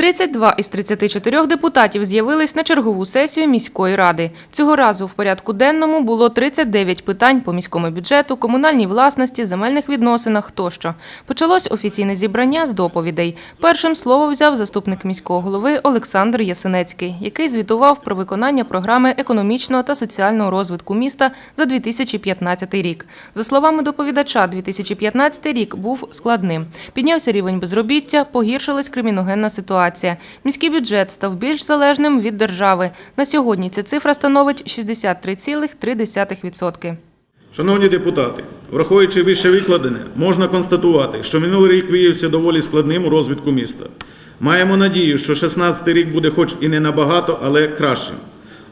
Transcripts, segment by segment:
32 із 34 депутатів з'явились на чергову сесію міської ради. Цього разу в порядку денному було 39 питань по міському бюджету, комунальній власності, земельних відносинах тощо. Почалось офіційне зібрання з доповідей. Першим слово взяв заступник міського голови Олександр Ясенецький, який звітував про виконання програми економічного та соціального розвитку міста за 2015 рік. За словами доповідача, 2015 рік був складним. Піднявся рівень безробіття, погіршилась криміногенна ситуація. Міський бюджет став більш залежним від держави. На сьогодні ця цифра становить 63,3%. Шановні депутати, враховуючи вище викладене, можна констатувати, що минулий рік виявився доволі складним у розвитку міста. Маємо надію, що 16-й рік буде хоч і не набагато, але кращим.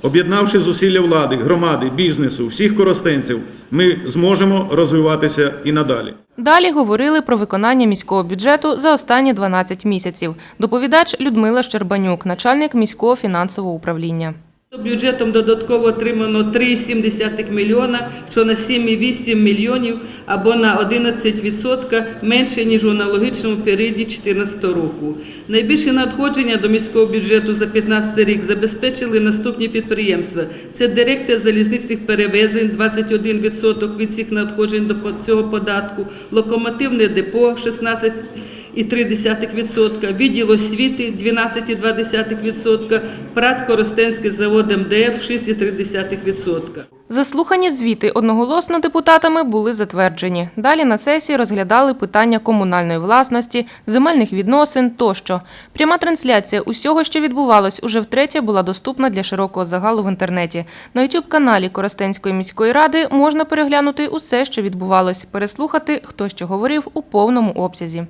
Об'єднавши зусилля влади, громади, бізнесу, всіх коростенців, ми зможемо розвиватися і надалі. Далі говорили про виконання міського бюджету за останні 12 місяців. Доповідач Людмила Щербанюк, начальник міського фінансового управління. Бюджетом додатково отримано 3,7 мільйона, що на 7,8 мільйонів або на 11% менше, ніж у аналогічному періоді 2014 року. Найбільше надходження до міського бюджету за 2015 рік забезпечили наступні підприємства. Це директор залізничних перевезень 21% від всіх надходжень до цього податку, локомотивне депо 16%, і 0,3%, відділ освіти 12,2%, ПРАТ Коростенський завод МДФ 6,3%. Заслухані звіти одноголосно депутатами були затверджені. Далі на сесії розглядали питання комунальної власності, земельних відносин тощо. Пряма трансляція усього, що відбувалось, уже втретє була доступна для широкого загалу в інтернеті. На YouTube-каналі Коростенської міської ради можна переглянути усе, що відбувалось, переслухати, хто що говорив у повному обсязі.